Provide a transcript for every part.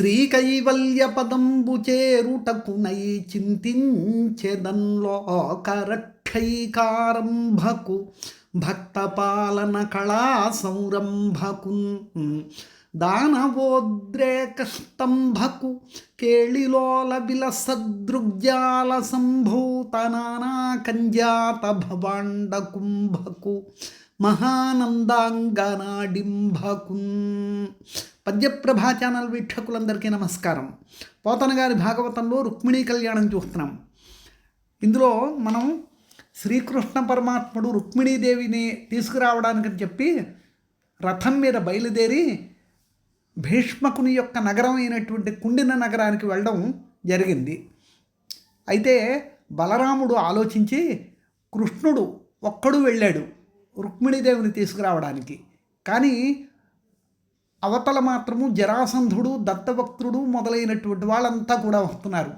శ్రీకైవల్య పదంబు చేరుటకునై చింతించెదన్లోకరక్షైకారంభకు భక్తపాలన కళా సంరంభకు దానవోద్రేకస్తంభకు కేళిలోల బిల సదృగ్జాల సంభూత నానా కంజాత భవాండ కుంభకు మహానందాంగనాడింభకున్ పద్యప్రభా ఛానల్ వీక్షకులందరికీ నమస్కారం. పోతన గారి భాగవతంలో రుక్మిణీ కళ్యాణం చూస్తున్నాం. ఇందులో మనం శ్రీకృష్ణ పరమాత్ముడు రుక్మిణీదేవిని తీసుకురావడానికని చెప్పి రథం మీద బయలుదేరి భీష్మకుని యొక్క నగరం అయినటువంటి కుండిన నగరానికి వెళ్ళడం జరిగింది. అయితే బలరాముడు ఆలోచించి కృష్ణుడు ఒక్కడు వెళ్ళాడు రుక్మిణీదేవిని తీసుకురావడానికి. కానీ అవతల మాత్రము జరాసంధుడు దత్తభక్తుడు మొదలైనటువంటి వాళ్ళంతా కూడా వస్తున్నారు.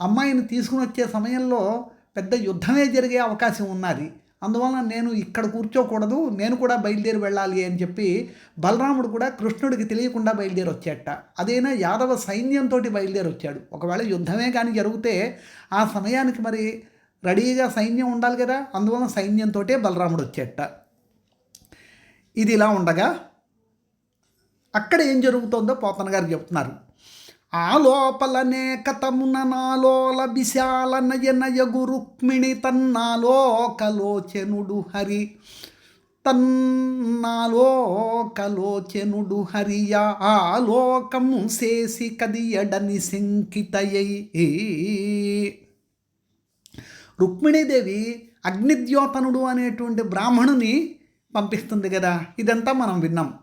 అమ్మాయిని తీసుకుని వచ్చే సమయంలో పెద్ద యుద్ధమే జరిగే అవకాశం ఉన్నది. అందువలన నేను ఇక్కడ కూర్చోకూడదు నేను కూడా బయలుదేరి వెళ్ళాలి అని చెప్పి బలరాముడు కూడా కృష్ణుడికి తెలియకుండా బయలుదేరి వచ్చేట. అదైనా యాదవ సైన్యంతో బయలుదేరి వచ్చాడు. ఒకవేళ యుద్ధమే కానీ జరిగితే ఆ సమయానికి మరి రెడీగా సైన్యం ఉండాలి కదా. అందువలన సైన్యంతో బలరాముడు వచ్చేట. ఇది ఇలా ఉండగా అక్కడ ఏం జరుగుతుందో పోతన గారు చెప్తున్నారు. ఆ లోపలనే కథమున నాలోల విశాల నయనయగు రుక్మిణి తన్నాలో కలోచనుడు హరి. తన్నాలో కలోచనుడు హరియా ఆలోకము చేసి కదియడని శంకితయ్యి రుక్మిణీదేవి అగ్నిద్యోతనుడు అనేటువంటి బ్రాహ్మణుని పంపిస్తుంది కదా. ఇదంతా మనం విన్నాం.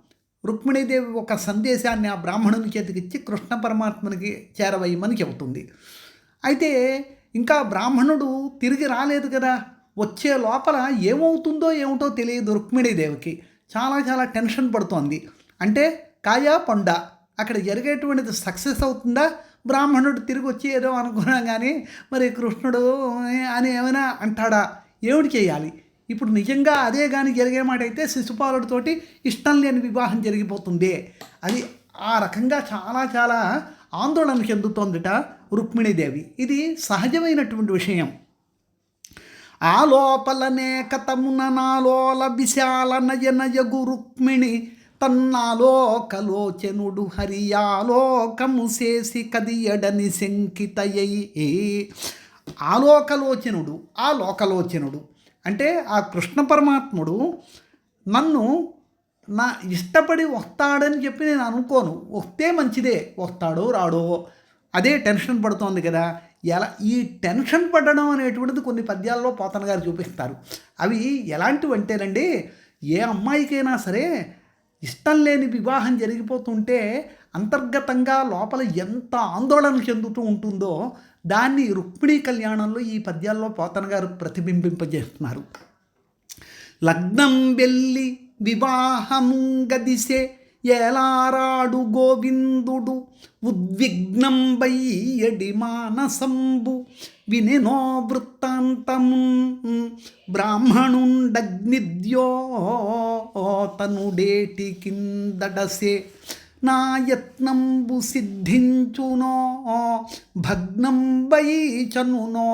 రుక్మిణీదేవి ఒక సందేశాన్ని ఆ బ్రాహ్మణుని చేతికిచ్చి కృష్ణ పరమాత్మనికి చేరవయ్యమని చెబుతుంది. అయితే ఇంకా బ్రాహ్మణుడు తిరిగి రాలేదు కదా. వచ్చే లోపల ఏమవుతుందో ఏమిటో తెలియదు రుక్మిణీదేవికి చాలా చాలా టెన్షన్ పడుతోంది. అంటే కాయా పండ అక్కడ జరిగేటువంటిది సక్సెస్ అవుతుందా? బ్రాహ్మణుడు తిరిగి వచ్చి ఏదో అనుకున్నాం కానీ మరి కృష్ణుడు అని ఏమైనా అంటాడా? ఏమిటి చేయాలి? ఇప్పుడు నిజంగా అదే కానీ జరిగే మాట అయితే శిశుపాలుడితోటి ఇష్టం లేని వివాహం జరిగిపోతుంది. అది ఆ రకంగా చాలా చాలా ఆందోళన చెందుతోందిట రుక్మిణీదేవి. ఇది సహజమైనటువంటి విషయం. ఆ లోపలనే కథమున నాలోల విశాల నయనయగు రుక్మిణి తన్నాలోకలోచనుడు హరియాలోకము చేసి కదియడని శంకితయ్యి. ఆలోకలోచనుడు ఆ లోకలోచనుడు అంటే ఆ కృష్ణ పరమాత్ముడు నన్ను నా ఇష్టపడి వస్తాడని చెప్పి నేను అనుకోను. వస్తే మంచిదే. వస్తాడో రాడో అదే టెన్షన్ పడుతోంది కదా. ఎలా ఈ టెన్షన్ పడడం అనేటువంటిది కొన్ని పద్యాల్లో పోతన గారు చూపిస్తారు. అవి ఎలాంటివి అంటేనండి ఏ అమ్మాయికైనా సరే ఇష్టం లేని వివాహం జరిగిపోతుంటే అంతర్గతంగా లోపల ఎంత ఆందోళన చెందుతూ ఉంటుందో దాన్ని రుక్మిణీ కళ్యాణంలో ఈ పద్యాల్లో పోతన గారు ప్రతిబింబింపజేస్తున్నారు. లగ్నం వెళ్ళి వివాహముంగదిసే ఏలారాడు గోవిందుడు ఉద్విగ్నం బయ్యడి మానసంబు వినినో వృత్తాంతము బ్రాహ్మణుండగ్నిద్యో తనుడేటి కిందడసే నా యత్నంబు సిద్ధించునో భగ్నం వైచనునో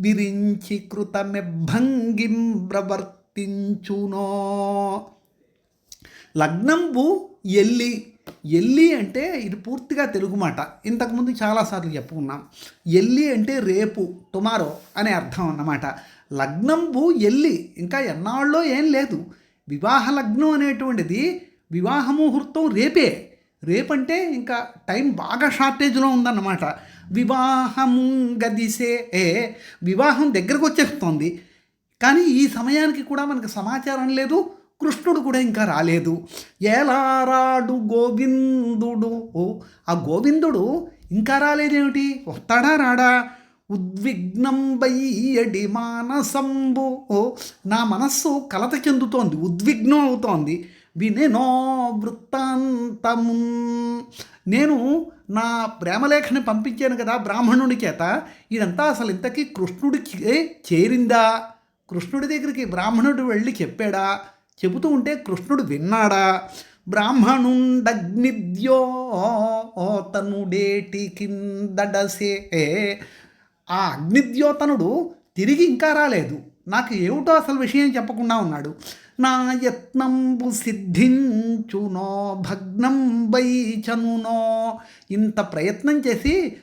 విరించి కృతమెభంగిం ప్రవర్తించునో. లగ్నంబు ఎల్లి ఎల్లి అంటే ఇది పూర్తిగా తెలుగు మాట. ఇంతకుముందు చాలాసార్లు చెప్పుకున్నాం. ఎల్లి అంటే రేపు టుమారో అనే అర్థం అన్నమాట. లగ్నంబు ఎల్లి ఇంకా ఎన్నాళ్ళలో ఏం లేదు. వివాహ లగ్నం అనేటువంటిది వివాహ ముహూర్తం రేపే. రేపంటే ఇంకా టైం బాగా షార్టేజ్లో ఉందన్నమాట. వివాహము గదిసే ఏ వివాహం దగ్గరకు వచ్చేస్తోంది కానీ ఈ సమయానికి కూడా మనకు సమాచారం లేదు. కృష్ణుడు కూడా ఇంకా రాలేదు. ఏలారాడు గోవిందుడు. ఓ ఆ గోవిందుడు ఇంకా రాలేదేమిటి? వస్తాడా రాడా? ఉద్విగ్నం బయ్యడి మానసంబు. ఓ నా మనస్సు కలత చెందుతోంది. ఉద్విగ్నం అవుతోంది. వినెనో వృత్తాంతము నేను నా ప్రేమలేఖని పంపించాను కదా బ్రాహ్మణుడి చేత ఇదంతా అసలు ఇంతకీ కృష్ణుడికి చేరిందా? కృష్ణుడి దగ్గరికి బ్రాహ్మణుడు వెళ్ళి చెప్పాడా? చెబుతూ ఉంటే కృష్ణుడు విన్నాడా? బ్రాహ్మణుండగ్నిద్యో తనుడేటి కిందడసే ఆ అగ్నిద్యోతనుడు తిరిగి ఇంకా రాలేదు. నాకు ఏమిటో అసలు విషయం చెప్పకుండా ఉన్నాడు. నాయత్నంబు సిద్ధించునో భగ్నం చనునో ఇంత ప్రయత్నం చేసి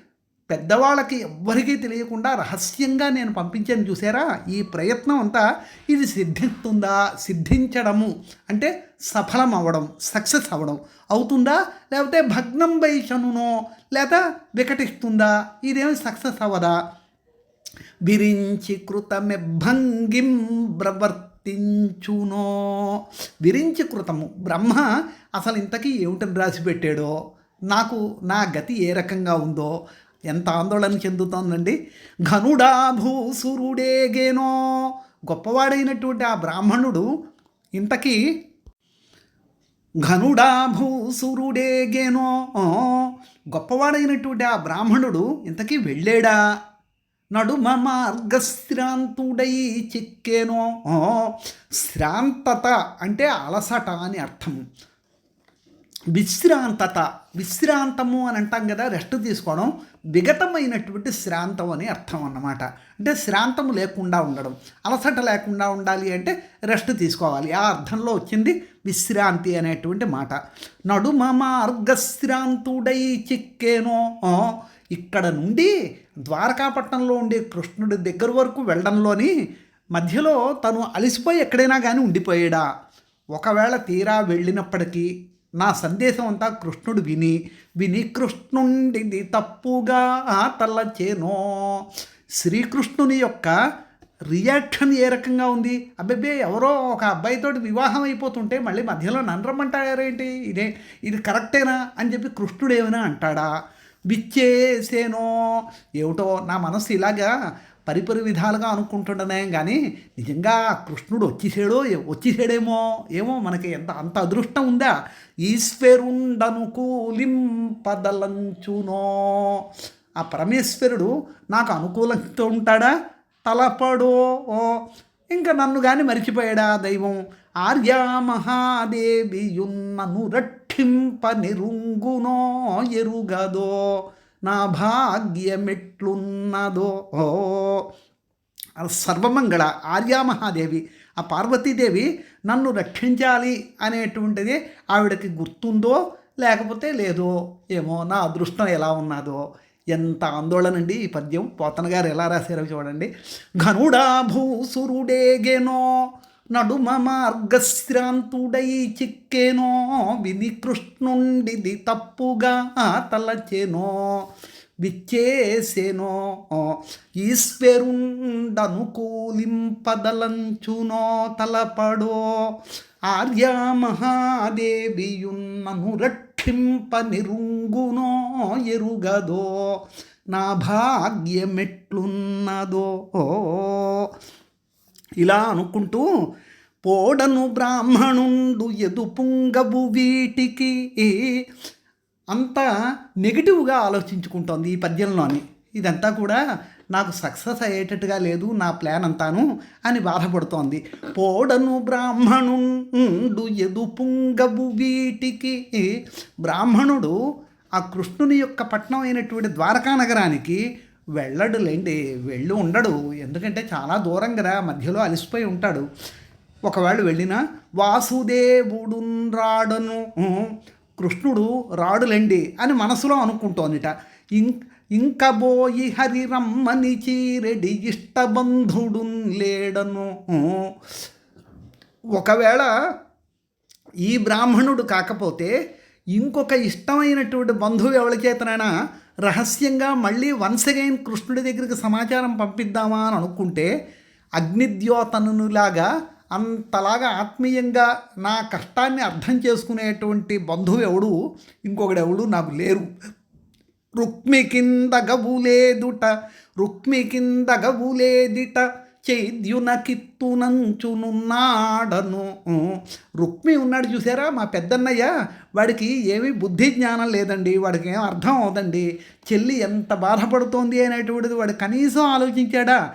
పెద్దవాళ్ళకి ఎవ్వరికీ తెలియకుండా రహస్యంగా నేను పంపించాను చూసారా? ఈ ప్రయత్నం అంతా ఇది సిద్ధిస్తుందా? సిద్ధించడము. అంటే సఫలం అవ్వడం సక్సెస్ అవ్వడం అవుతుందా? లేకపోతే భగ్నం వైషనునో లేదా వికటిస్తుందా? ఇదేమి సక్సెస్ అవ్వదా విరించి కృతమె భంగిం వర్తించునో విరించి కృతము. బ్రహ్మ అసలు ఇంతకీ ఏమిటని రాసి పెట్టాడో నాకు నా గతి ఏ రకంగా ఉందో? ఎంత ఆందోళన చెందుతోందండి. ఘనుడా భూసురుడేగేనో గొప్పవాడైనటువంటి ఆ బ్రాహ్మణుడు ఇంతకీ ఘనుడా భూసురుడేగేనో గొప్పవాడైనటువంటి ఆ బ్రాహ్మణుడు ఇంతకీ వెళ్ళాడా? నడుమ మార్గశ్రాంతుడై చిక్కేనో? శ్రాంతత అంటే అలసట అని అర్థం. విశ్రాంతత విశ్రాంతము అని అంటాం కదా రెస్ట్ తీసుకోవడం విగతమైనటువంటి శ్రాంతం అని అర్థం అన్నమాట. అంటే శ్రాంతము లేకుండా ఉండడం. అలసట లేకుండా ఉండాలి అంటే రెస్ట్ తీసుకోవాలి. ఆ అర్థంలో వచ్చింది విశ్రాంతి అనేటువంటి మాట. నడుమ మార్గశ్రాంతుడై చిక్కేనో? ఇక్కడ నుండి ద్వారకాపట్నంలో ఉండే కృష్ణుడి దగ్గర వరకు వెళ్ళడంలోని మధ్యలో తను అలసిపోయి ఎక్కడైనా కానీ ఉండిపోయాడా? ఒకవేళ తీరా వెళ్ళినప్పటికీ నా సందేశం అంతా కృష్ణుడు విని విని కృష్ణుండిది తప్పుగా తల్లచేనో శ్రీకృష్ణుని యొక్క రియాక్షన్ ఏ రకంగా ఉంది? అబ్బాయి ఎవరో ఒక అబ్బాయితోటి వివాహం అయిపోతుంటే మళ్ళీ మధ్యలో నన్రమ్మంటారేంటి ఇదే ఇది కరెక్టేనా? అని చెప్పి కృష్ణుడు ఏమైనా అంటాడా? విచ్చేసేనో ఏమిటో నా మనస్సు ఇలాగా పరిపరి విధాలుగా అనుకుంటుండనే కానీ నిజంగా కృష్ణుడు వచ్చేసాడో వచ్చేసాడేమో ఏమో మనకి ఎంత అంత అదృష్టం ఉందా? ఈశ్వరుండను కూలింపదలంచునో ఆ పరమేశ్వరుడు నాకు అనుకూలంతో ఉంటాడా? తలపడో. ఇంకా నన్ను కానీ మరిచిపోయాడా దైవం? ఆర్యా మహాదేవియున్నను రక్షింప నిరుంగునో ఎరుగదో నా భాగ్యమెట్లున్నదో. ఓ సర్వమంగళ ఆర్యామహాదేవి ఆ పార్వతీదేవి నన్ను రక్షించాలి అనేటువంటిది ఆవిడకి గుర్తుందో లేకపోతే లేదో ఏమో నా అదృష్టం ఎలా ఉన్నదో. ఎంత ఆందోళన అండి ఈ పద్యం. పోతన గారు ఎలా రాశారో చూడండి. ఘనుడా భూసురుడేగెనో నడుమ మార్గశ్రాంతుడై చిక్కేనో విని కృష్ణుండిది తప్పుగా తలచేనో విచ్చేసేనో ఈశ్వరుండనుకూలింపదలంచునో తలపడో ఆర్య మహాదేవియున్నను రక్షింప నిరుంగునో ఎరుగదో నా భాగ్యమెట్లున్నదో. ఇలా అనుకుంటూ పోడను బ్రాహ్మణుండు ఎదుపుంగబు వీటికి. అంత నెగిటివ్గా ఆలోచించుకుంటోంది ఈ పద్యంలోని. ఇదంతా కూడా నాకు సక్సెస్ అయ్యేటట్టుగా లేదు నా ప్లాన్ అంతాను అని బాధపడుతోంది. పోడను బ్రాహ్మణుండు ఎదుపుంగబు వీటికి. బ్రాహ్మణుడు ఆ కృష్ణుని యొక్క పట్నం అయినటువంటి ద్వారకా నగరానికి వెళ్ళడు లేండి వెళ్ళి ఉండడు. ఎందుకంటే చాలా దూరం కదా మధ్యలో అలసిపోయి ఉంటాడు. ఒకవేళ వెళ్ళినా వాసుదేవుడున్ రాడను కృష్ణుడు రాడులేండి అని మనసులో అనుకుంటోందిట. ఇం ఇంక బోయి హరి రమ్మని చీరెడి ఇష్టబంధుడున్ లేడను ఒకవేళ ఈ బ్రాహ్మణుడు కాకపోతే ఇంకొక ఇష్టమైనటువంటి బంధువు ఎవరి చేతనైనా రహస్యంగా మళ్ళీ వన్స్ అగైన్ కృష్ణుడి దగ్గరికి సమాచారం పంపిద్దామా అని అనుకుంటే అగ్నిద్యోతనులాగా అంతలాగా ఆత్మీయంగా నా కష్టాన్ని అర్థం చేసుకునేటువంటి బంధువు ఎవడు ఇంకొకడెవడు నాకు లేరు. రుక్మి కింద గబులేదుట రుక్మి కింద గబులేదిట చైద్యునకిత్తునంచునున్నాడను రుక్మి ఉన్నాడు చూసారా మా పెద్దన్నయ్య? వాడికి ఏమీ బుద్ధి జ్ఞానం లేదండి. వాడికి ఏం అర్థం అవుదండి. చెల్లి ఎంత బాధపడుతోంది అనేటువంటిది వాడు కనీసం ఆలోచించాడా?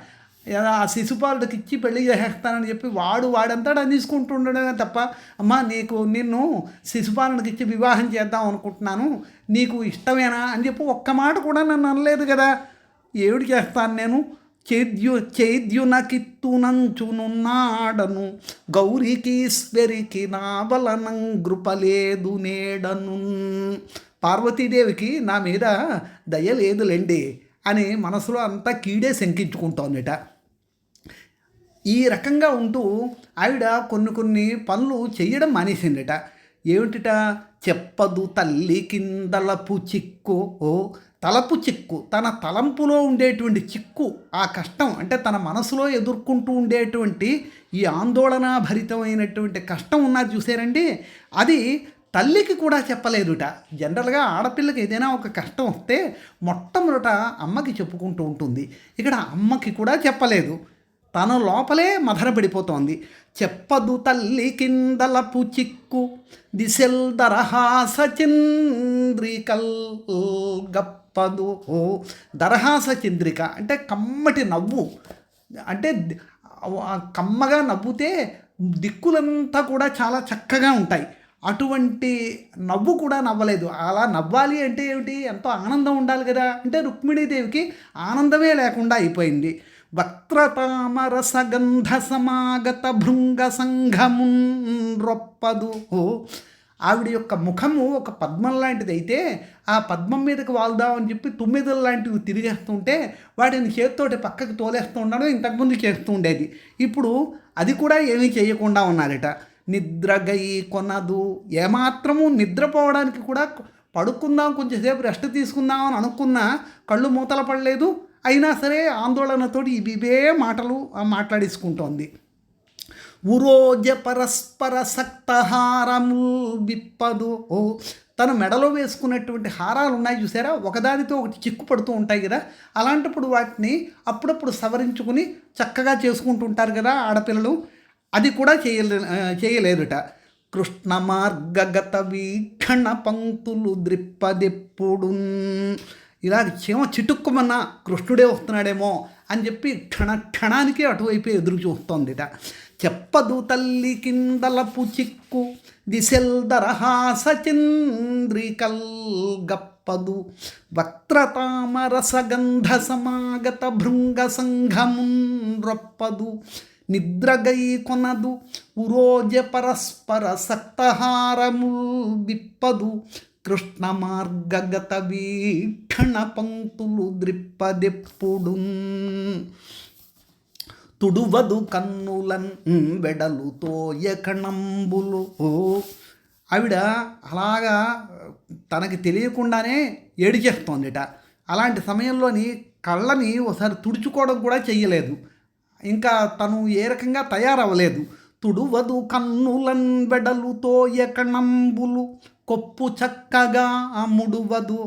ఆ శిశుపాలుడికి ఇచ్చి పెళ్ళి చేసేస్తానని చెప్పి వాడు వాడంతా తీసుకుంటుండడమే తప్ప అమ్మా నీకు నిన్ను శిశుపాలుడికి ఇచ్చి వివాహం చేద్దాం అనుకుంటున్నాను. నీకు ఇష్టమేనా అని చెప్పి ఒక్క మాట కూడా నన్ను అనలేదు కదా. ఏడు చేస్తాను నేను? చేద్యు చేద్యునకిత్తునంచునున్నాడను గౌరీకీశ్వరికి నా గృపలేదు నేడను. పార్వతీదేవికి నా మీద దయ లేదులేండి అని మనసులో అంతా కీడే శంకించుకుంటోందిట. ఈ రకంగా ఉంటూ ఆవిడ కొన్ని కొన్ని పనులు చేయడం మానేసిందిట. ఏమిటిట? చెప్పదు తల్లి కిందలపు చిక్కు. ఓ తలపు చిక్కు. తన తలంపులో ఉండేటువంటి చిక్కు ఆ కష్టం అంటే తన మనసులో ఎదుర్కొంటూ ఉండేటువంటి ఈ ఆందోళన భరితమైనటువంటి కష్టం ఉన్నది చూసారండి. అది తల్లికి కూడా చెప్పలేదుట. జనరల్గా ఆడపిల్లకి ఏదైనా ఒక కష్టం వస్తే మొట్టమొదట అమ్మకి చెప్పుకుంటూ ఉంటుంది. ఇక్కడ అమ్మకి కూడా చెప్పలేదు. తన లోపలే మదనపడిపోతోంది చెప్పదు తల్లి కిందలపు చిక్కు దిశల్ దరహాస చంద్రికల్ గప్పదు. ఓ దరహాస చంద్రిక అంటే కమ్మటి నవ్వు. అంటే కమ్మగా నవ్వుతే దిక్కులంతా కూడా చాలా చక్కగా ఉంటాయి. అటువంటి నవ్వు కూడా నవ్వలేదు. అలా నవ్వాలి అంటే ఏమిటి? ఎంతో ఆనందం ఉండాలి కదా. అంటే రుక్మిణీదేవికి ఆనందమే లేకుండా అయిపోయింది. వక్త్రతామరసగంధ సమాగత భృంగ సంఘమున్ రొప్పదు ఓ ఆవిడ యొక్క ముఖము ఒక పద్మం లాంటిది. అయితే ఆ పద్మం మీదకి వాళ్దామని చెప్పి తొమ్మిదలు లాంటివి తిరిగేస్తుంటే వాటిని చేతితోటి పక్కకి తోలేస్తూ ఉండడం ఇంతకుముందు చేస్తూ ఉండేది. ఇప్పుడు అది కూడా ఏమీ చేయకుండా ఉన్నారట. నిద్రగై కొనదు. ఏమాత్రము నిద్రపోవడానికి కూడా పడుకుందాం కొంచెంసేపు రెస్ట్ తీసుకుందాం అని అనుకున్నా కళ్ళు మూతల పడలేదు. అయినా సరే ఆందోళనతోటి ఇవే మాటలు మాట్లాడేసుకుంటోంది. ఉరోజ పరస్పర సక్తహారము విప్పదు. ఓ తను మెడలో వేసుకున్నటువంటి హారాలు ఉన్నాయి చూసారా? ఒకదానితో ఒకటి చిక్కు పడుతూ ఉంటాయి కదా. అలాంటప్పుడు వాటిని అప్పుడప్పుడు సవరించుకుని చక్కగా చేసుకుంటూ ఉంటారు కదా ఆడపిల్లలు. అది కూడా చేయలే చేయలేదుట. కృష్ణ మార్గగత వీక్షణ పంక్తులు ద్రిప్పదెప్పుడు ఇలా చీమ చిటుక్కుమన్న కృష్ణుడే వస్తున్నాడేమో అని చెప్పి క్షణ క్షణానికే అటువైపు ఎదురు చూస్తోందిట చెప్పదు తల్లి కిందలపు చిక్కు దిశెల్దరహాస చంద్రికల్ గప్పదు. వక్రతామరసగంధ సమాగత భృంగ సంఘమున్ రొప్పదు. నిద్రగై కొనదు. ఉరోజ పరస్పర సక్తహారము విప్పదు. కృష్ణ మార్గగత వీక్షణ పంక్తులు ద్రిప్పదెప్పుడు తుడువదు కన్నులన్ వెడలుతో ఎకణంబులు ఆవిడ అలాగా తనకి తెలియకుండానే ఏడిచేస్తోందిట. అలాంటి సమయంలోని కళ్ళని ఒకసారి తుడుచుకోవడం కూడా చెయ్యలేదు. ఇంకా తను ఏ రకంగా తయారవ్వలేదు. తుడువదు కన్నులన్ వెడలుతో ఎకణంబులు కొప్పు చక్కగా ముడువదు.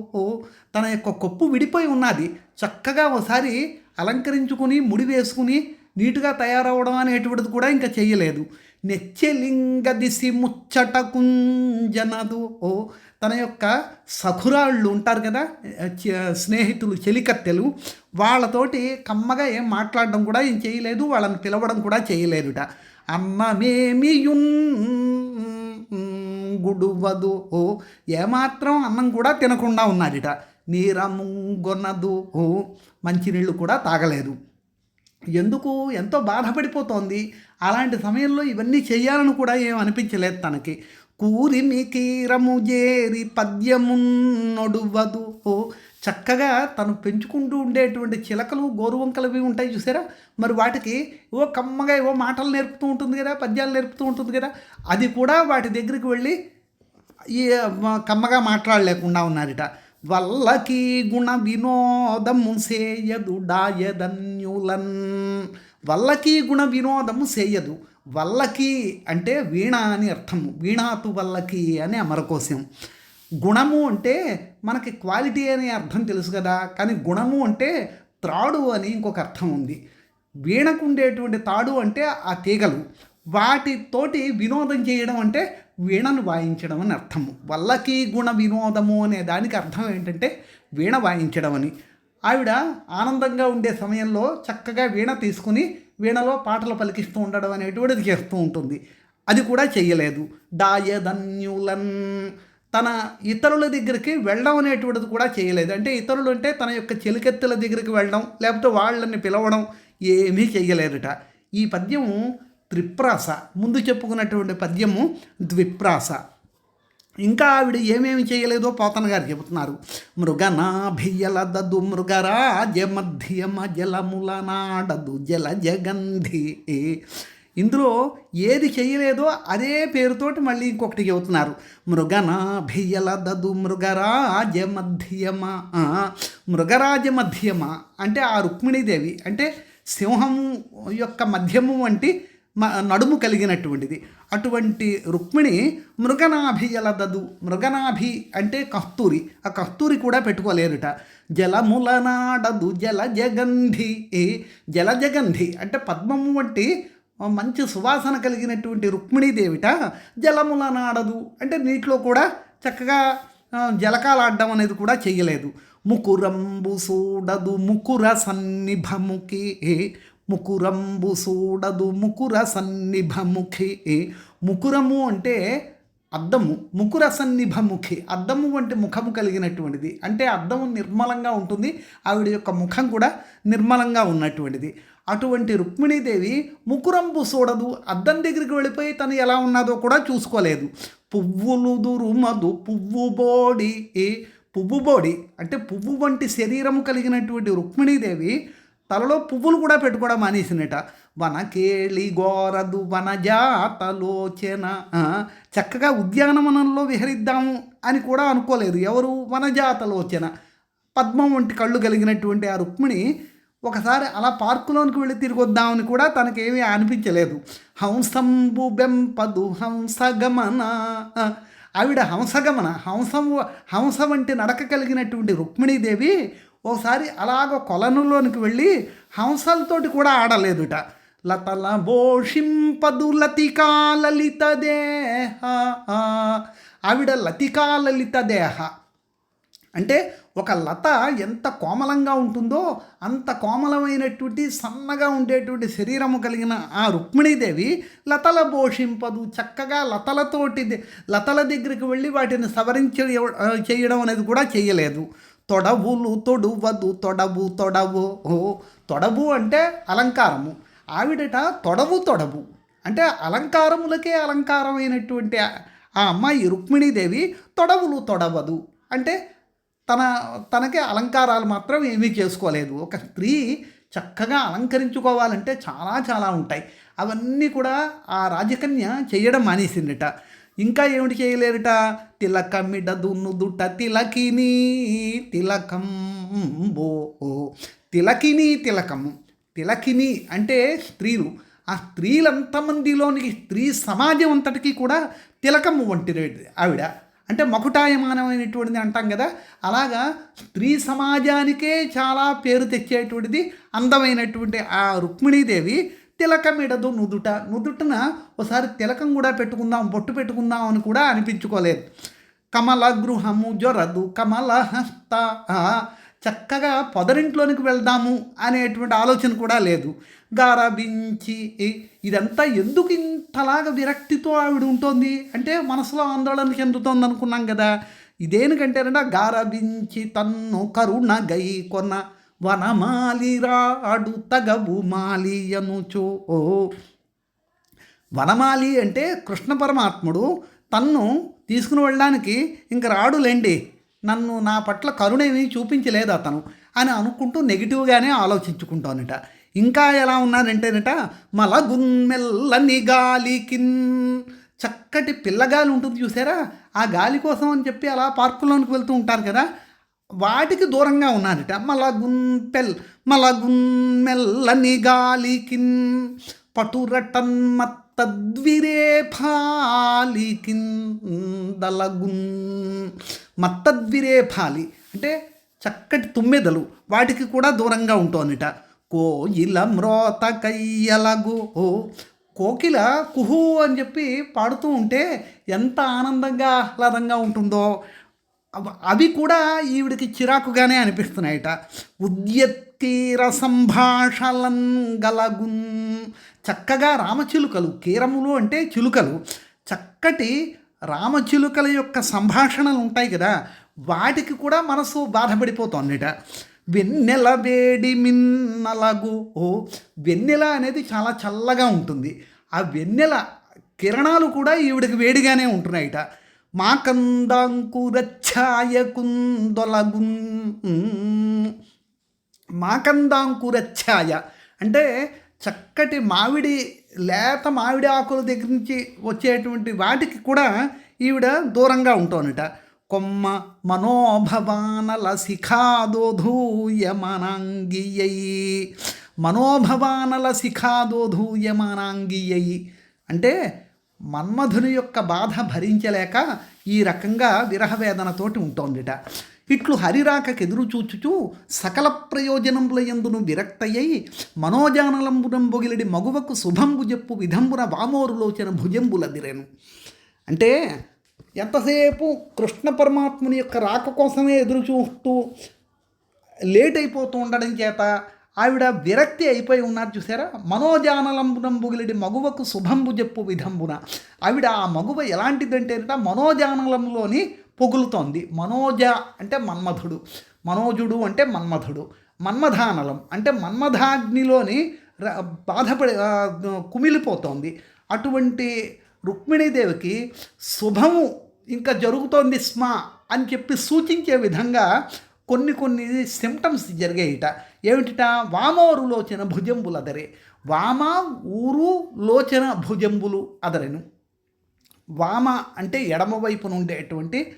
తన యొక్క కొప్పు విడిపోయి ఉన్నది. చక్కగా ఒకసారి అలంకరించుకుని ముడి వేసుకుని నీటుగా తయారవడం అనేటువంటిది కూడా ఇంకా చేయలేదు. నెచ్చెలింగ దిసి ముచ్చట కుంజనదు. ఓ తన యొక్క సఖురాళ్ళు ఉంటారు కదా స్నేహితులు చెలికత్తెలు వాళ్ళతోటి కమ్మగా ఏం మాట్లాడడం కూడా ఏం చేయలేదు. వాళ్ళని పిలవడం కూడా చేయలేదుట. అన్నమేమియున్ గుడువదు ఓ ఏమాత్రం అన్నం కూడా తినకుండా ఉన్నాడిట నీరముంగొనదు. ఓ మంచినీళ్ళు కూడా తాగలేదు. ఎందుకు? ఎంతో బాధపడిపోతోంది. అలాంటి సమయంలో ఇవన్నీ చేయాలని కూడా ఏం అనిపించలేదు తనకి. కూరిమి కీరము జేరి పద్యమున్నొడువదు. ఓ చక్కగా తను పెంచుకుంటూ ఉండేటువంటి చిలకలు గోరువంకలవి ఉంటాయి చూసారా? మరి వాటికి ఓ కమ్మగా ఏవో మాటలు నేర్పుతూ ఉంటుంది కదా పద్యాలు నేర్పుతూ ఉంటుంది కదా అది కూడా వాటి దగ్గరికి వెళ్ళి ఈ కమ్మగా మాట్లాడలేకుండా ఉన్నారట. వల్లకి గుణ వినోదము సేయదు డాయదన్యులన్ వల్లకి గుణ వినోదము సేయదు. వల్లకి అంటే వీణ అని అర్థము. వీణాతు వల్లకి అని అమరకోశం. గుణము అంటే మనకి క్వాలిటీ అనే అర్థం తెలుసు కదా కానీ గుణము అంటే త్రాడు అని ఇంకొక అర్థం ఉంది. వీణకు ఉండేటువంటి తాడు అంటే ఆ తీగలు. వాటితోటి వినోదం చేయడం అంటే వీణను వాయించడం అని అర్థము. వల్లకి గుణ వినోదము అనే దానికి అర్థం ఏంటంటే వీణ వాయించడం అని. ఆవిడ ఆనందంగా ఉండే సమయంలో చక్కగా వీణ తీసుకుని వీణలో పాటలు పలికిస్తూ ఉండడం అనేటువంటిది చేస్తూ ఉంటుంది. అది కూడా చేయలేదు దాయధన్యులన్ తన ఇతరుల దగ్గరికి వెళ్ళడం అనేటువంటిది కూడా చేయలేదు. అంటే ఇతరులు అంటే తన యొక్క చెలికెత్తుల దగ్గరికి వెళ్ళడం లేకపోతే వాళ్ళని పిలవడం ఏమీ చేయలేదుట ఈ పద్యము త్రిప్రాస ముందు చెప్పుకున్నటువంటి పద్యము ద్విప్రాస. ఇంకా ఆవిడ ఏమేమి చేయలేదో పోతన గారు చెబుతున్నారు. మృగనాభియల దదు మృగరాజ మధ్యమ జలముల నాడదు జల జగంధి ఇందులో ఏది చేయలేదో అదే పేరుతోటి మళ్ళీ ఇంకొకటి చెబుతున్నారు. మృగనాభియల దదు మృగరాజ మధ్యమ మృగరాజ మధ్యమ అంటే ఆ రుక్మిణీదేవి అంటే సింహము యొక్క మధ్యము వంటి మ నడుము కలిగినటువంటిది. అటువంటి రుక్మిణి మృగనాభియల దదు మృగనాభి అంటే కస్తూరి. ఆ కస్తూరి కూడా పెట్టుకోలేరుట. జలములనాడదు జల జగంధి. జల జగంధి అంటే పద్మము వంటి మంచి సువాసన కలిగినటువంటి రుక్మిణీదేవిట జలముల నాడదు. అంటే నీటిలో కూడా చక్కగా జలకాలు జలకాలాడడం అనేది కూడా చేయలేదు ముకురంబు సూడదు ముకుర సన్నిభముకి ముకురంబు సూడదు ముకుర సన్నిభముఖి. ముకురము అంటే అద్దము. ముకుర సన్నిభముఖి. అద్దము వంటి ముఖము కలిగినటువంటిది. అంటే అద్దము నిర్మలంగా ఉంటుంది. ఆవిడ యొక్క ముఖం కూడా నిర్మలంగా ఉన్నటువంటిది. అటువంటి రుక్మిణీదేవి ముకురంబు చూడదు అద్దం దగ్గరికి వెళ్ళిపోయి తను ఎలా ఉన్నదో కూడా చూసుకోలేదు. పువ్వులు దురుమదు పువ్వు బోడి పువ్వు బోడి అంటే పువ్వు వంటి శరీరము కలిగినటువంటి రుక్మిణీదేవి తలలో పువ్వులు కూడా పెట్టుకోవడం మానేసినట వనకేళి గోరదు వనజాతలోచన చక్కగా ఉద్యానవనంలో విహరిద్దాము అని కూడా అనుకోలేదు. ఎవరు? వనజాతలోచన. పద్మం వంటి కళ్ళు కలిగినటువంటి ఆ రుక్మిణి ఒకసారి అలా పార్కులోనికి వెళ్ళి తిరిగి వద్దామని కూడా తనకేమీ అనిపించలేదు. హంసంబు బెంపదు హంసగమన. ఆవిడ హంసగమన. హంసం హంసం వంటి నడక కలిగినటువంటి రుక్మిణీదేవి ఓసారి అలాగ కొలనులోనికి వెళ్ళి హంసలతోటి కూడా ఆడలేదుట. లతల భోషింపదు లతికా లలిత దేహ. ఆవిడ లతికా లలిత దేహ. అంటే ఒక లత ఎంత కోమలంగా ఉంటుందో అంత కోమలమైనటువంటి సన్నగా ఉండేటువంటి శరీరము కలిగిన ఆ రుక్మిణీదేవి లతల పోషింపదు. చక్కగా లతలతోటి లతల దగ్గరికి వెళ్ళి వాటిని సవరించ చేయడం అనేది కూడా చేయలేదు. తొడవులు తొడువదు తొడవు తొడవు ఓ తొడవు అంటే అలంకారము. ఆవిడట తొడవు తొడవు. అంటే అలంకారములకే అలంకారమైనటువంటి ఆ- ఆ అమ్మాయి రుక్మిణీదేవి తొడవులు తొడవదు. అంటే తన తనకి అలంకారాలు మాత్రం ఏమీ చేసుకోలేదు. ఒక స్త్రీ చక్కగా అలంకరించుకోవాలంటే చాలా చాలా ఉంటాయి. అవన్నీ కూడా ఆ రాజకన్య చేయడం మానేసిందిట. ఇంకా ఏమిటి చేయలేరుట? తిలకమిడ దున్నుదుట తిలకిని తిలకం బో. తిలకిని తిలకం. తిలకిని అంటే స్త్రీలు. ఆ స్త్రీలంతమందిలోనికి స్త్రీ సమాజం అంతటికీ కూడా తిలకము వంటి ఆవిడ. అంటే మకుటాయమానమైనటువంటిది అంటాం కదా. అలాగా స్త్రీ సమాజానికే చాలా పేరు తెచ్చేటువంటిది అందమైనటువంటి ఆ రుక్మిణీదేవి తిలకమిడదు నుదుట. నుదుటన ఒకసారి తిలకం కూడా పెట్టుకుందాం బొట్టు పెట్టుకుందాం అని కూడా అనిపించుకోలేదు. కమల గృహము జొరదు కమల హస్త చక్కగా పొదరింట్లోనికి వెళ్దాము అనేటువంటి ఆలోచన కూడా లేదు. గారబించి ఇదంతా ఎందుకు ఇంతలాగా విరక్తితో ఆవిడ ఉంటుంది? అంటే మనసులో ఆందోళన చెందుతోంది అనుకున్నాం కదా. ఇదేనికంటేనంటే గారబించి తన్ను కరుణ గై కొన్న వనమాలిరాడు తగబు మాలి అనుచో ఓ వనమాలి అంటే కృష్ణ పరమాత్ముడు తన్ను తీసుకుని వెళ్ళడానికి ఇంక రాడులేండి నన్ను నా పట్ల కరుణేమి చూపించలేదు అతను అని అనుకుంటూ నెగిటివ్గానే ఆలోచించుకుంటానట. ఇంకా ఎలా ఉన్నానంటేనట మలగున్మెల్లని గాలికిన్ చక్కటి పిల్లగాలి ఉంటుంది చూసారా? ఆ గాలి కోసం అని చెప్పి అలా పార్కులోనికి వెళ్తూ ఉంటారు కదా? వాటికి దూరంగా ఉన్నారట. మలగున్ పెల్ మలగున్ మెల్లని గాలికిన్ పటురటన్ మత్తద్విరేఫాలి కిందలగున్ మత్తద్విరేఫాలి అంటే చక్కటి తుమ్మెదలు వాటికి కూడా దూరంగా ఉంటోనిట కోయిల మ్రోత కయ్యలగు. కోకిల కుహు అని చెప్పి పాడుతూ ఉంటే ఎంత ఆనందంగా ఆహ్లాదంగా ఉంటుందో. అవి కూడా ఈవిడికి చిరాకుగానే అనిపిస్తున్నాయట. ఉద్యత్తీర సంభాషలన్ గలగున్ చక్కగా రామచిలుకలు కీరములు అంటే చిలుకలు. చక్కటి రామచిలుకల యొక్క సంభాషణలు ఉంటాయి కదా వాటికి కూడా మనసు బాధపడిపోతుందిట. వెన్నెల వేడి మిన్నలగు ఓ వెన్నెల అనేది చాలా చల్లగా ఉంటుంది. ఆ వెన్నెల కిరణాలు కూడా ఈవిడికి వేడిగానే ఉంటున్నాయిట. మా మాకందాంకురఛాయ అంటే చక్కటి మామిడి లేత మామిడి ఆకుల దగ్గర నుంచి వచ్చేటువంటి వాటికి కూడా ఈవిడ దూరంగా ఉంటోనట కొమ్మ మనోభవానల శిఖాదోధూయమనాంగియై మనోభవానల శిఖాదోధూయమనాంగియై అంటే మన్మధుని యొక్క బాధ భరించలేక ఈ రకంగా విరహవేదనతోటి ఉంటోందిట. ఇట్లు హరిరాకకు ఎదురు చూచుచూ సకల ప్రయోజనముల ఎందును విరక్తయ్యై మనోజానలంబునం బొగిలిడి మగువకు శుభంబు చెప్పు విధంబున వామోరులోచన భుజంబులదిరేను. అంటే ఎంతసేపు కృష్ణ పరమాత్ముని యొక్క రాక కోసమే ఎదురు చూస్తూ లేట్ అయిపోతూ ఉండడం చేత ఆవిడ విరక్తి అయిపోయి ఉన్నారు చూసారా? మనోజానలంబునం బుగిలిడి మగువకు శుభంబు చెప్పు విధంబున. ఆవిడ ఆ మగువ ఎలాంటిదంటే మనోజానలంలోని పొగులుతోంది. మనోజ అంటే మన్మధుడు. మనోజుడు అంటే మన్మధుడు. మన్మధానలం అంటే మన్మధాగ్నిలోని బాధపడి కుమిలిపోతోంది. అటువంటి రుక్మిణీదేవికి శుభము ఇంకా జరుగుతోంది స్మ అని చెప్పి సూచించే విధంగా కొన్ని కొన్ని సిమ్టమ్స్ జరిగాయిట. ఏమిటిట? వామోరు లోచన భుజంబులు అదరే వామ ఊరు లోచన భుజంబులు అదరెను. వామ అంటే ఎడమ వైపున ఉండేటువంటి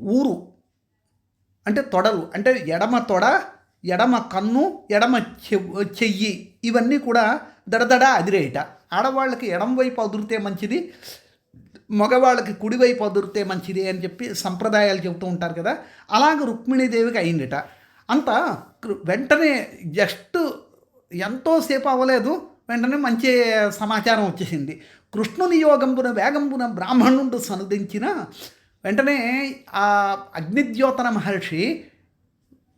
ఊరు అంటే తొడలు అంటే ఎడమ తొడ ఎడమ కన్ను ఎడమ చెయ్యి ఇవన్నీ కూడా దడదడ అదిరేయట ఆడవాళ్ళకి ఎడమ వైపు అదురితే మంచిది మగవాళ్ళకి కుడివైపు అదురితే మంచిది అని చెప్పి సంప్రదాయాలు చెబుతూ ఉంటారు కదా. అలాగ రుక్మిణీదేవికి అయిందిట. అంత వెంటనే జస్ట్ ఎంతోసేపు అవ్వలేదు. వెంటనే మంచి సమాచారం వచ్చేసింది. కృష్ణుని యోగంబున వేగంబున బ్రాహ్మణుడు సనుదించిన వెంటనే ఆ అగ్నిద్యోతన మహర్షి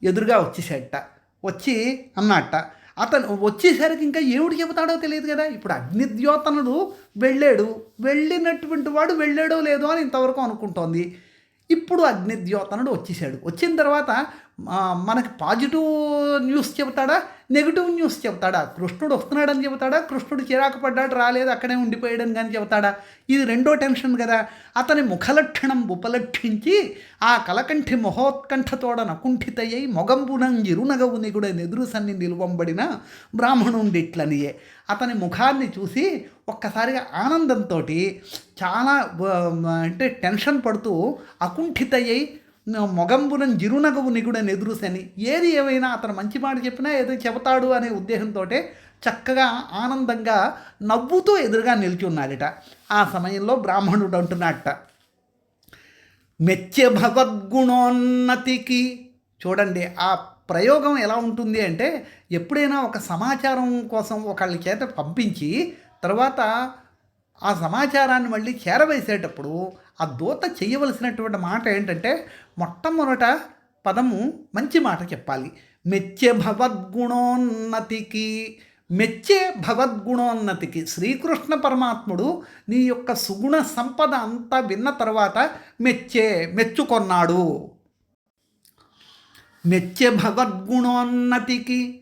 ఎదురుగా వచ్చేసాడట వచ్చి అన్నట్ట అతను వచ్చేసరికి ఇంకా ఏమిటి చెబుతాడో తెలియదు కదా? ఇప్పుడు అగ్నిద్యోతనుడు వెళ్ళాడు వెళ్ళినటువంటి వాడు వెళ్ళాడో లేదో అని ఇంతవరకు అనుకుంటోంది. ఇప్పుడు అగ్నిద్యోతనుడు వచ్చేసాడు. వచ్చిన తర్వాత మనకి పాజిటివ్ న్యూస్ చెబుతాడా? నెగిటివ్ న్యూస్ చెబుతాడా? కృష్ణుడు వస్తున్నాడని చెబుతాడా? కృష్ణుడు చిరాకు పడ్డాడు రాలేదు అక్కడే ఉండిపోయాడని కానీ చెబుతాడా? ఇది రెండో టెన్షన్ కదా. అతని ముఖలక్షణం ఉపలక్షించి ఆ కలకంఠి మహోత్కంఠతోడ నకుంఠితయ్యై మొగంబునం ఇరునగవు నిగుడ నెదురు సన్ని నిలువంబడిన బ్రాహ్మణుండిట్లనియే అతని ముఖాన్ని చూసి ఒక్కసారిగా ఆనందంతో చాలా అంటే టెన్షన్ పడుతూ అకుంఠితయ్యై మొగంబునం జిరునగవు నిగుడని ఎదురుసని ఏది ఏమైనా అతను మంచి మాట చెప్పినా ఏదో చెబుతాడు అనే ఉద్దేశంతో చక్కగా ఆనందంగా నవ్వుతూ ఎదురుగా నిల్చున్నాడట ఆ సమయంలో బ్రాహ్మణుడు అంటున్నట్ట మెచ్చే భగవద్గుణోన్నతికి చూడండి ఆ ప్రయోగం ఎలా ఉంటుంది అంటే ఎప్పుడైనా ఒక సమాచారం కోసం ఒకళ్ళ చేత పంపించి తర్వాత ఆ సమాచారాన్ని మళ్ళీ చేరవేసేటప్పుడు ఆ దూత చేయవలసినటువంటి మాట ఏంటంటే మొట్టమొదట పదము మంచి మాట చెప్పాలి. మెచ్చే భవద్గుణోన్నతికి మెచ్చే భగవద్గుణోన్నతికి శ్రీకృష్ణ పరమాత్ముడు నీ యొక్క సుగుణ సంపద అంతా విన్న తర్వాత మెచ్చే మెచ్చుకొన్నాడు. మెచ్చే భగవద్గుణోన్నతికి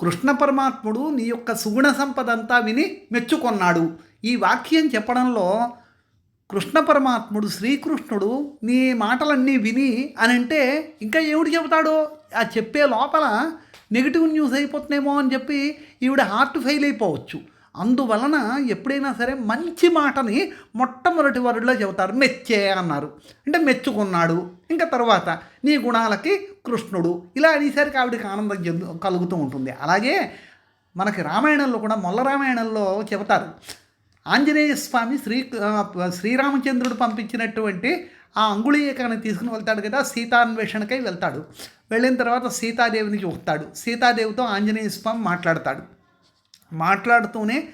కృష్ణ పరమాత్ముడు నీ యొక్క సుగుణ సంపద అంతా విని మెచ్చుకొన్నాడు. ఈ వాక్యం చెప్పడంలో కృష్ణ పరమాత్ముడు శ్రీకృష్ణుడు నీ మాటలన్నీ విని అని అంటే ఇంకా ఏమిటి చెబుతాడో? ఆ చెప్పే లోపల నెగిటివ్ న్యూస్ అయిపోతున్నామో అని చెప్పి ఈవిడ హార్ట్ ఫెయిల్ అయిపోవచ్చు. అందువలన ఎప్పుడైనా సరే మంచి మాటని మొట్టమొదటి వరుడిలో చెబుతారు. మెచ్చే అన్నారు. అంటే మెచ్చుకున్నాడు. ఇంకా తర్వాత నీ గుణాలకి కృష్ణుడు. ఇలా అనేసరికి ఆవిడకి ఆనందం చెందు కలుగుతూ ఉంటుంది. అలాగే మనకి రామాయణంలో కూడా మొల్ల రామాయణంలో చెబుతారు. ఆంజనేయ స్వామి శ్రీ శ్రీరామచంద్రుడు పంపించినటువంటి ఆ అంగుళీయకాన్ని తీసుకుని వెళ్తాడు కదా సీతాన్వేషణకై వెళ్తాడు. వెళ్ళిన తర్వాత సీతాదేవిని చూస్తాడు. సీతాదేవితో ఆంజనేయ స్వామి మాట్లాడతాడు. మాట్లాడుతూనే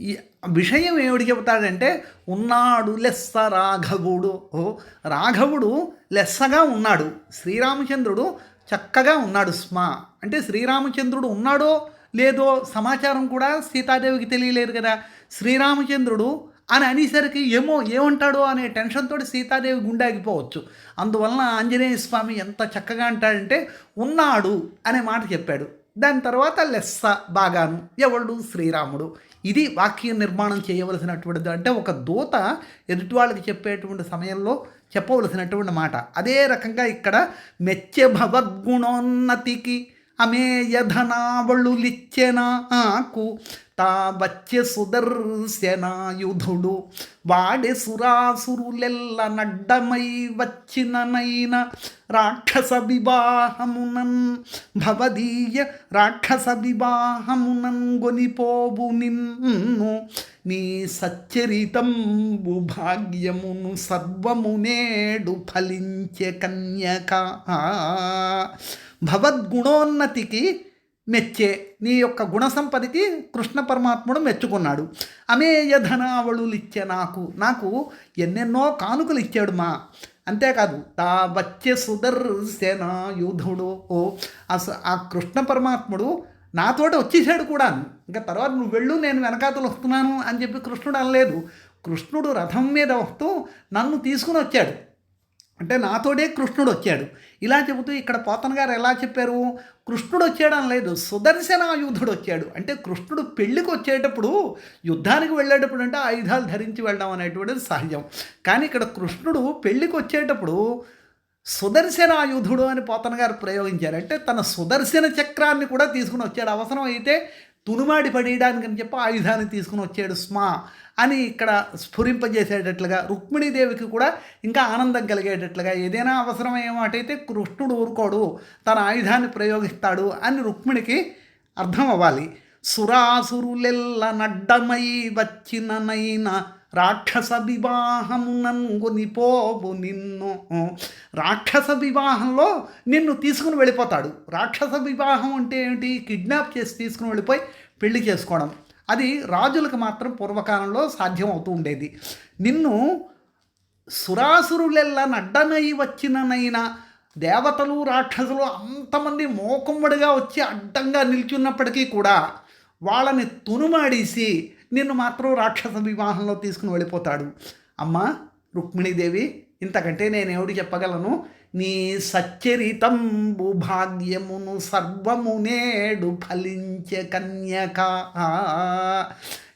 ఈ విషయం ఏమిటి చెబుతాడంటే ఉన్నాడు లెస్స రాఘవుడు. ఓ రాఘవుడు లెస్సగా ఉన్నాడు. శ్రీరామచంద్రుడు చక్కగా ఉన్నాడు. స్మ అంటే శ్రీరామచంద్రుడు ఉన్నాడో లేదో సమాచారం కూడా సీతాదేవికి తెలియలేదు కదా. శ్రీరామచంద్రుడు అని అనేసరికి ఏమో ఏమంటాడో అనే టెన్షన్తో సీతాదేవి గుండాగిపోవచ్చు అందువలన ఆంజనేయ స్వామి ఎంత చక్కగా అంటాడంటే ఉన్నాడు అనే మాట చెప్పాడు. దాని తర్వాత లెస్స బాగాను. ఎవడు? శ్రీరాముడు. ఇది వాక్య నిర్మాణం చేయవలసినటువంటిది. అంటే ఒక దూత ఎదుటి వాళ్ళకి చెప్పేటువంటి సమయంలో చెప్పవలసినటువంటి మాట. అదే రకంగా ఇక్కడ మెచ్చ భవద్గుణోన్నతికి అమేయధనావళులిచ్చెనాకు తా వచ్చె సుదర్శనాయుధుడు వాడే సురాసురులెల్ల నడ్డమై వచ్చిననైన రాక్షస వివాహమునన్ భవదీయ రాక్షస వివాహమునన్ గొనిపోవు నిన్ను. నీ సచ్చరితంబు భాగ్యమును సర్వమునేడు ఫలించే కన్యక. భవద్గుణోన్నతికి మెచ్చే నీ యొక్క గుణ సంపదికి కృష్ణ పరమాత్ముడు మెచ్చుకున్నాడు. అమేయ ధనావళులు ఇచ్చే నాకు నాకు ఎన్నెన్నో కానుకలు ఇచ్చాడు మా. అంతేకాదు తా వచ్చే సుదర్శన యూధుడు ఓ అస- ఆ కృష్ణ పరమాత్ముడు నాతోటి వచ్చేసాడు కూడా. ఇంకా తర్వాత నువ్వు వెళ్ళు నేను వెనకాతలు వస్తున్నాను అని చెప్పి కృష్ణుడు అనలేదు. కృష్ణుడు రథం మీద వస్తూ నన్ను తీసుకుని వచ్చాడు. అంటే నాతోటే కృష్ణుడు వచ్చాడు. ఇలా చెబుతూ ఇక్కడ పోతన్ గారు ఎలా చెప్పారు? కృష్ణుడు వచ్చేయడం లేదు సుదర్శనాయుధుడు వచ్చాడు. అంటే కృష్ణుడు పెళ్ళికి వచ్చేటప్పుడు యుద్ధానికి వెళ్ళేటప్పుడు అంటే ఆయుధాలు ధరించి వెళ్ళడం అనేటువంటిది సహజం. కానీ ఇక్కడ కృష్ణుడు పెళ్ళికి వచ్చేటప్పుడు సుదర్శనాయుధుడు అని పోతన గారు ప్రయోగించారు. అంటే తన సుదర్శన చక్రాన్ని కూడా తీసుకుని వచ్చాడు. అవసరం అయితే తునుమాడి పడేయడానికని చెప్పి ఆయుధాన్ని తీసుకుని వచ్చాడు స్మా అని ఇక్కడ స్ఫురింపజేసేటట్లుగా రుక్మిణీదేవికి కూడా ఇంకా ఆనందం కలిగేటట్లుగా ఏదైనా అవసరమయ్యే మాటైతే కృష్ణుడు ఊరుకోడు తన ఆయుధాన్ని ప్రయోగిస్తాడు అని రుక్మిణికి అర్థం అవ్వాలి సురాసురులెల్ల నడ్డమై వచ్చిననైనా రాక్షస వివాహమునంగునిపోవు నిన్ను రాక్షస వివాహంలో నిన్ను తీసుకుని వెళ్ళిపోతాడు. రాక్షస వివాహం అంటే ఏమిటి? కిడ్నాప్ చేసి తీసుకుని వెళ్ళిపోయి పెళ్ళి చేసుకోవడం. అది రాజులకు మాత్రం పూర్వకాలంలో సాధ్యం అవుతూ ఉండేది. నిన్ను సురాసురులెల్లా నడ్డనై వచ్చిననైనా దేవతలు రాక్షసులు అంతమంది మోకుమ్మడిగా వచ్చి అడ్డంగా నిల్చున్నప్పటికీ కూడా వాళ్ళని తునుమాడేసి నిన్ను మాత్రం రాక్షస వివాహంలో తీసుకుని వెళ్ళిపోతాడు. అమ్మా రుక్మిణీదేవి ఇంతకంటే నేను ఎవడు చెప్పగలను? నీ సచ్చరితం భాగ్యమును సర్వము నేడు ఫలించే కన్యక.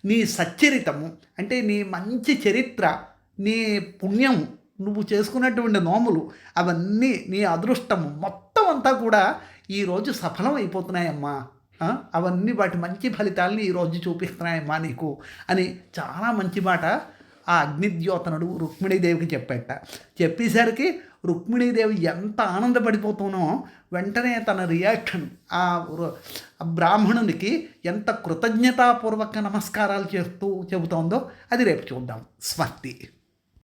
నీ సచ్చరితము అంటే నీ మంచి చరిత్ర నీ పుణ్యం నువ్వు చేసుకున్నటువంటి నోములు అవన్నీ నీ అదృష్టము మొత్తం అంతా కూడా ఈరోజు సఫలం అయిపోతున్నాయమ్మా. అవన్నీ వాటి మంచి ఫలితాలని ఈరోజు చూపిస్తున్నాయమ్మా నీకు అని చాలా మంచి మాట ఆ అగ్నిద్యోతనుడు రుక్మిణీదేవికి చెప్పేట. చెప్పేసరికి రుక్మిణీదేవి ఎంత ఆనందపడిపోతునో వెంటనే తన రియాక్షన్ ఆ బ్రాహ్మణునికి ఎంత కృతజ్ఞతాపూర్వక నమస్కారాలు చేస్తూ చెబుతోందో అది రేపు చూద్దాం. స్మర్తి